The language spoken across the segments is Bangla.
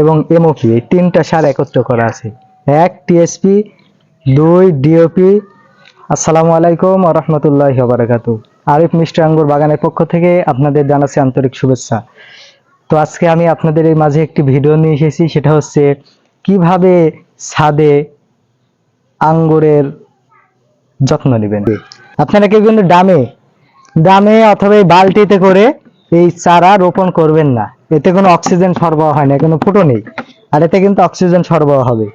এবং এমওপি এই তিনটা সার একত্র করা আছে। এক টিএসপি দুই ডিওপি আসসালামু আলাইকুম রহমতুল্লাহ বারাকাতু আরিফ মিষ্টি আঙ্গুর বাগানের পক্ষ থেকে আপনাদের জানাচ্ছি আন্তরিক শুভেচ্ছা। তো আজকে আমি আপনাদের এই মাঝে একটি ভিডিও নিয়ে এসেছি, সেটা হচ্ছে কীভাবে ছাদে আঙ্গুরের যত্ন নেবেন। আপনারা কেউ কিন্তু ডামে ডামে অথবা বালতিতে করে এই চারা রোপণ করবেন না। এতে কোনো অক্সিজেন সরবরাহ হয় না কোনো ফুটো নেই। আর এতে কিন্তু অক্সিজেন সরবরাহ হবে।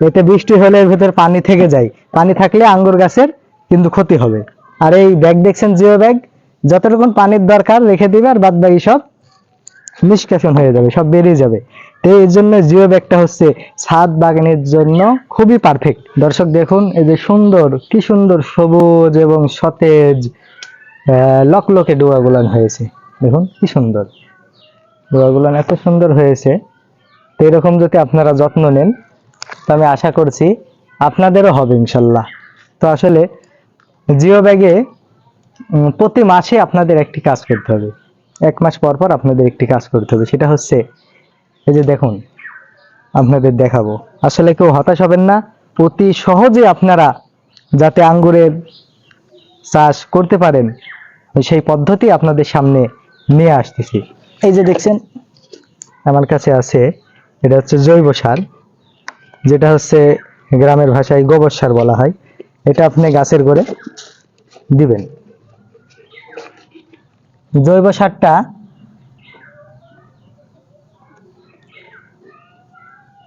এতে বৃষ্টি হলে এর ভেতর পানি থেকে যায়। পানি থাকলে আঙ্গুর গাছের কিন্তু ক্ষতি হবে। আর এই ব্যাগ দেখছেন জিও ব্যাগ যতটুকু পানির দরকার রেখে দিবে আর বাদ বাকি সব নিষ্কাশন হয়ে যাবে, সব বেরিয়ে যাবে। তো এই জন্য জিও ব্যাগটা হচ্ছে ছাদ বাগানের জন্য খুবই পারফেক্ট দর্শক দেখুন, এই যে সুন্দর, কি সুন্দর সবুজ এবং সতেজ লকলকে ডোয়াগুলান হয়েছে। দেখুন, কি সুন্দর। ডোয়াগুলান এত সুন্দর হয়েছে। তো এরকম যদি আপনারা যত্ন নেন, তো আমি আশা করছি আপনাদেরও হবে ইনশাল্লাহ। তো আসলে জিও ব্যাগে প্রতি মাসে আপনাদের একটি কাজ করতে হবে। এক মাস পর পর আপনাদের একটি কাজ করতে হবে। সেটা হচ্ছে, এই যে দেখুন, আপনাদের দেখাবো। আসলে কেউ হতাশ হবেন না। অতি সহজে আপনারা যাতে আঙ্গুরের চাষ করতে পারেন, সেই পদ্ধতি আপনাদের সামনে নিয়ে আসতেছি। এই যে দেখছেন, আমার কাছে আছে, এটা হচ্ছে জৈব সার, যেটা হচ্ছে গ্রামের ভাষায় গোবর সার বলা হয়। এটা আপনি গাছের করে দিবেন। জৈব সারটা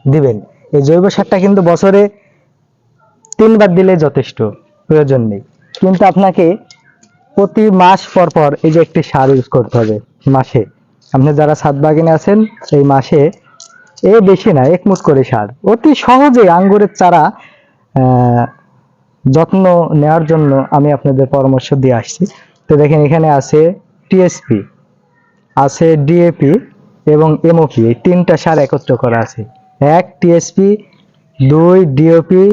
দিবেন। এই জৈব সারটা কিন্তু বছরে তিনবার দিলে যথেষ্ট, প্রয়োজন নেই। কিন্তু আপনাকে প্রতি মাস পর পর এই যে একটি সার ইউজ করতে হবে, মাসে। আপনি যারা ছাদ বাগানে আছেন এই মাসে এ বেশি না একমুট করে সার। অতি সহজে আঙ্গুরের চারা যত্ন নেওয়ার জন্য আমি আপনাদের পরামর্শ দিয়ে আসছি। তো দেখেন, এখানে আছে টিএসপি আছে ডিএপি এবং এমওপি এই তিনটা সার একত্র করা আছে। এক টিএসপি দুই ডিওপি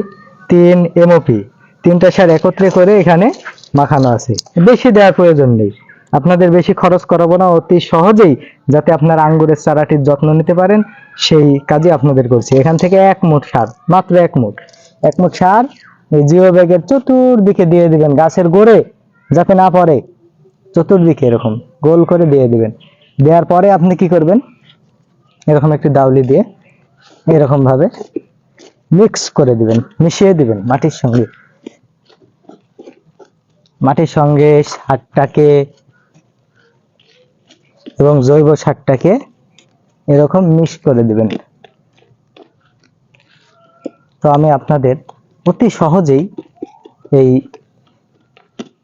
তিন এমওপি তিনটা সার একত্রে করে এখানে মাখানো আছে। বেশি দেওয়ার প্রয়োজন নেই। আপনাদের বেশি খরচ করাবো না, অতি সহজেই যাতে আপনার আঙ্গুরের চারাটির যত্ন নিতে পারেন, সেই কাজে আপনাদের করছি। এখান থেকে এক মুঠ সার, মাত্র এক মুঠ। এক মুঠ সার, এই জিও ব্যাগের চতুর্দিকে দিয়ে দিবেন, গাছের গোড়ে, যাতে না পড়ে। চতুর্দিকে এরকম, গোল করে দিয়ে দিবেন। দেওয়ার পরে আপনি কি করবেন? এরকম একটি দাউলি দিয়ে এরকম ভাবে মিক্স করে দিবেন, মিশিয়ে দিবেন মাটির সঙ্গে। মাটির সঙ্গে সারটাকে এবং জৈব সারটাকে এরকম মিক্স করে দিবেন। তো আমি আপনাদের অতি সহজেই এই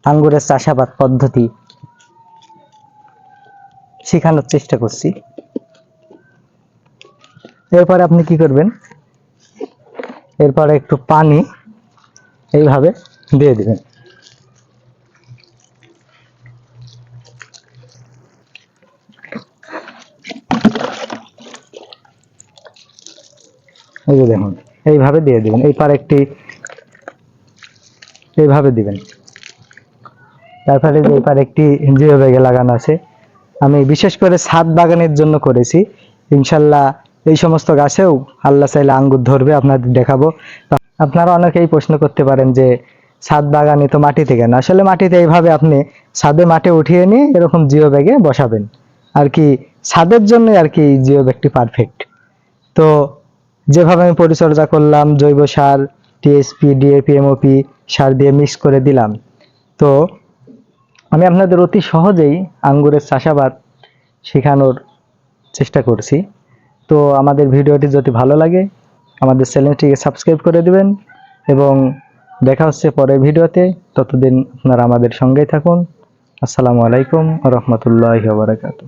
আঙ্গুরের চাষাবাদ পদ্ধতি শেখানোর চেষ্টা করছি। এরপরে আপনি কি করবেন? এরপরে একটু পানি এইভাবে দিয়ে দিবেন। এই যে দেখুন, এইভাবে দিয়ে দিবেন। এই পারে একটি এইভাবে দিবেন। তারপরে যে এপারে একটি জিও ব্যাগে লাগানো আছে। আমি বিশেষ করে ছাদ বাগানের জন্য করেছি। ইনশাল্লাহ এই সমস্ত গাছেও আল্লাহ চাইলে আঙ্গুর ধরবে, আপনাদের দেখাবো। আপনারা অনেকেই প্রশ্ন করতে পারেন যে, ছাদ বাগানে তো মাটি থেকে না আসলে মাটিতে এইভাবে আপনি ছাদে মাটি উঠিয়ে নিয়ে এরকম জিও ব্যাগে বসাবেন। আর কি, ছাদের জন্য আর কি জিও ব্যাগটি পারফেক্ট তো যেভাবে আমি পরিচর্যা করলাম, জৈব সার টিএসপি ডিএপি এমওপি সার দিয়ে মিক্স করে দিলাম। তো আমি আপনাদের অতি সহজেই আঙ্গুরের চাষাবাদ শেখানোর চেষ্টা করছি। তো আমাদের ভিডিওটি যদি ভালো লাগে, আমাদের চ্যানেলটিকে সাবস্ক্রাইব করে দিবেন এবং দেখা হচ্ছে পরের ভিডিওতে। ততদিন আপনারা আমাদের সঙ্গেই থাকুন। আসসালামু আলাইকুম রহমতুল্লাহ বারাকাতু